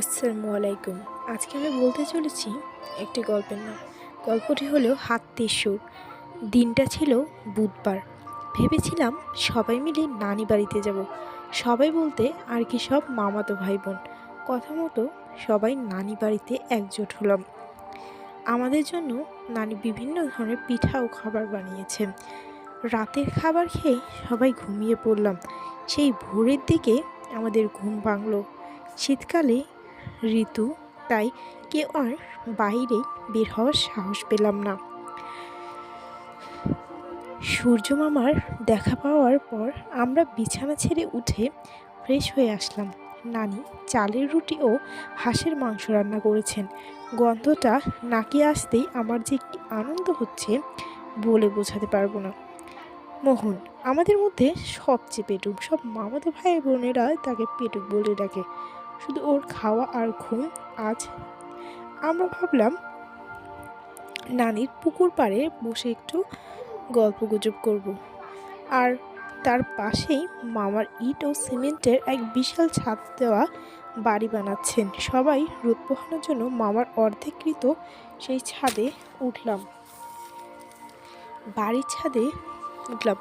আসসালামু আলাইকুম। আজকে আমি বলতে চলেছি একটি গল্পের নাম। গল্পটি হলো হাত্তির সুর। দিনটা ছিল বুধবার। ভেবেছিলাম সবাই মিলে নানি বাড়িতে যাব। সবাই বলতে আর কি সব মামাতো ভাই বোন কথা মতো সবাই নানি বাড়িতে একজোট হলাম। আমাদের জন্য নানি বিভিন্ন ধরনের পিঠা ও খাবার বানিয়েছেন রাতের খাবার খেয়ে সবাই ঘুমিয়ে পড়লাম। সেই ভোরের দিকে আমাদের ঘুম ভাঙলো। শীতকালে ঋতু, তাই কেউ আর বাইরে বের হওয়ার সাহস পেলাম না। সূর্য মামার দেখা পাওয়ার পর আমরা বিছানা ছেড়ে উঠে ফ্রেশ হয়ে আসলাম। নানি চালের রুটি ও হাঁসের মাংস রান্না করেছেন। গন্ধটা নাকি আসতেই আমার যে কি আনন্দ হচ্ছে বলে বোঝাতে পারব না। মোহন, আমাদের মধ্যে সবচেয়ে পেটুক, সব মামাতো ভাই বোনেরা তাকে পেটুক বলে ডাকে। শুধু ওর খাওয়া আর ঘুম, আজ আমরা ভাবলাম নানির পুকুর পাড়ে বসে একটু গল্প গুজব করব। আর তার পাশেই মামার ইট ও সিমেন্টের এক বিশাল ছাদ দেওয়া বাড়ি বানাচ্ছেন। সবাই রোদ পোহানোর জন্য মামার অর্ধেকৃত সেই ছাদে উঠলাম। বাড়ির ছাদে উঠলাম।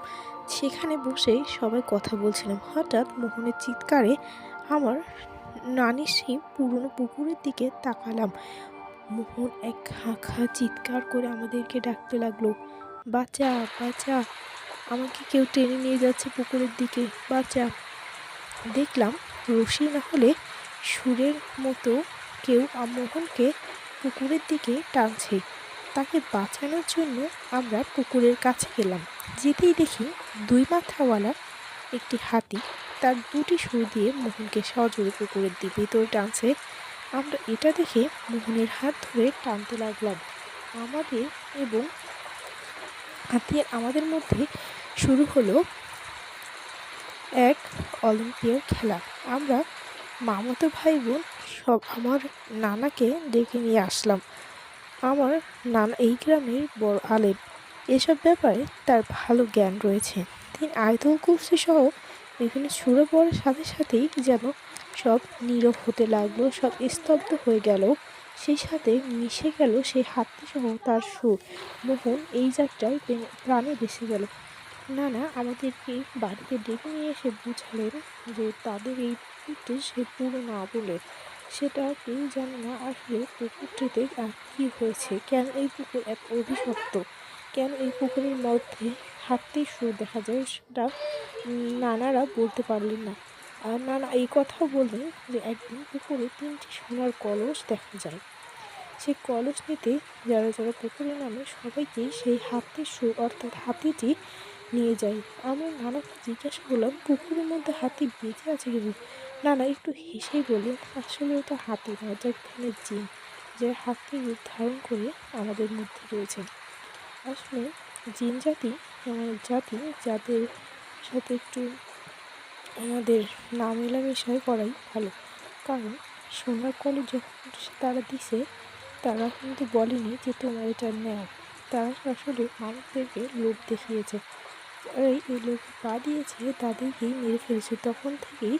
সেখানে বসে সবাই কথা বলছিলাম। হঠাৎ মোহনের চিৎকারে আমার নানির সেই পুরনো পুকুরের দিকে তাকালাম। মোহন এক খা চিৎকার করে আমাদেরকে ডাকতে লাগল বাচ্চা বাচ্চা আমাকে কেউ টেনে নিয়ে যাচ্ছে পুকুরের দিকে বাচ্চা দেখলাম রশি না হলে সুরের মতো কেউ মোহনকে পুকুরের দিকে টানছে। তাকে বাঁচানোর জন্য আমরা পুকুরের কাছে গেলাম। যেতেই দেখি দুই মাথাওয়ালা একটি হাতি তার দুটি সুর দিয়ে মোহনকে সজোরে পুকুরের দিকে ভিতরে টানছে আমরা এটা দেখে মোহনের হাত ধরে টানতে লাগলাম। আমাদের এবং হাতি আমাদের মধ্যে শুরু হলো এক অলিম্পিয়ার খেলা। আমরা মামাতো ভাই বোন সব আমার নানাকে ডেকে নিয়ে আসলাম। আমার নানা এই গ্রামের বড় আলেম। এসব ব্যাপারে তার ভালো জ্ঞান রয়েছে। তিনি আয়তল কুফসি সহ বিভিন্ন সুরে পড়ার সাথে সাথেই যেন সব নীরব হতে লাগল, সব স্তব্ধ হয়ে গেল। সেই সাথে মিশে গেল সেই হাতটি সহ তার সুর। মোহন এই যাত্রায় প্রাণে বেসে গেল। না না আমাদেরকে বাড়িতে ডেকে নিয়ে এসে বুঝালেন যে তাদের এই পুকুরটি সে পুরো না বলে। সেটা কেউ জানে না আসলে পুকুরটিতে কী হয়েছে। কেন এই পুকুর এক অভিশপ্ত? কেন এই পুকুরের মধ্যে হাঁটতেই সুর দেখা যায়? সেটা নানারা বলতে পারলেন না। আর নানা এই কথাও বললেন যে একদিন পুকুরে তিনটি সোনার কলস দেখা যায়। সেই কলস নিতে যারা যারা পুকুরে নামে সবাইকেই সেই হাতির সুর অর্থাৎ হাতিটি নিয়ে যায়। আমি নানাকে জিজ্ঞাসা করলাম, পুকুরের মধ্যে হাতি বেঁচে আছে কিন্তু নানা একটু হেসেই বললেন আসলে ওটা হাতি না ওটা এখানে জিন, যে হাতির রূপ ধারণ করে আমাদের মধ্যে রয়েছে। আসলে জিন জাতি এমন জাতি যাদের সাথে একটু আমাদের না মেলামেশাই করাই ভালো। কারণ সোনার কলে যখন তারা দিছে, তারা কিন্তু বলেনি যে তোমার এটা নেও। তারা আসলে মানুষদেরকে লোভ দেখিয়েছে। এই এই লোক পা দিয়েছে, তাদেরকেই মেরে ফেলেছে। তখন থেকেই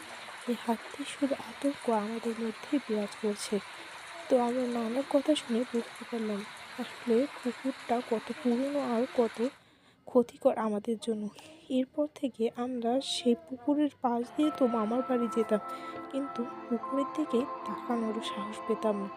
এই হাতির শুধু আতঙ্ক আমাদের মধ্যে বিরাজ করছে। তো আমরা নানার কথা শুনে বুঝতে পারলাম, আসলে কুকুরটা কত পুরনো আর কত ক্ষতিকর আমাদের জন্য। এরপর থেকে আমরা সেই পুকুরের পাশ দিয়ে তো মামার বাড়ি যেতাম, কিন্তু পুকুরের দিকে তাকানোর সাহস পেতাম না।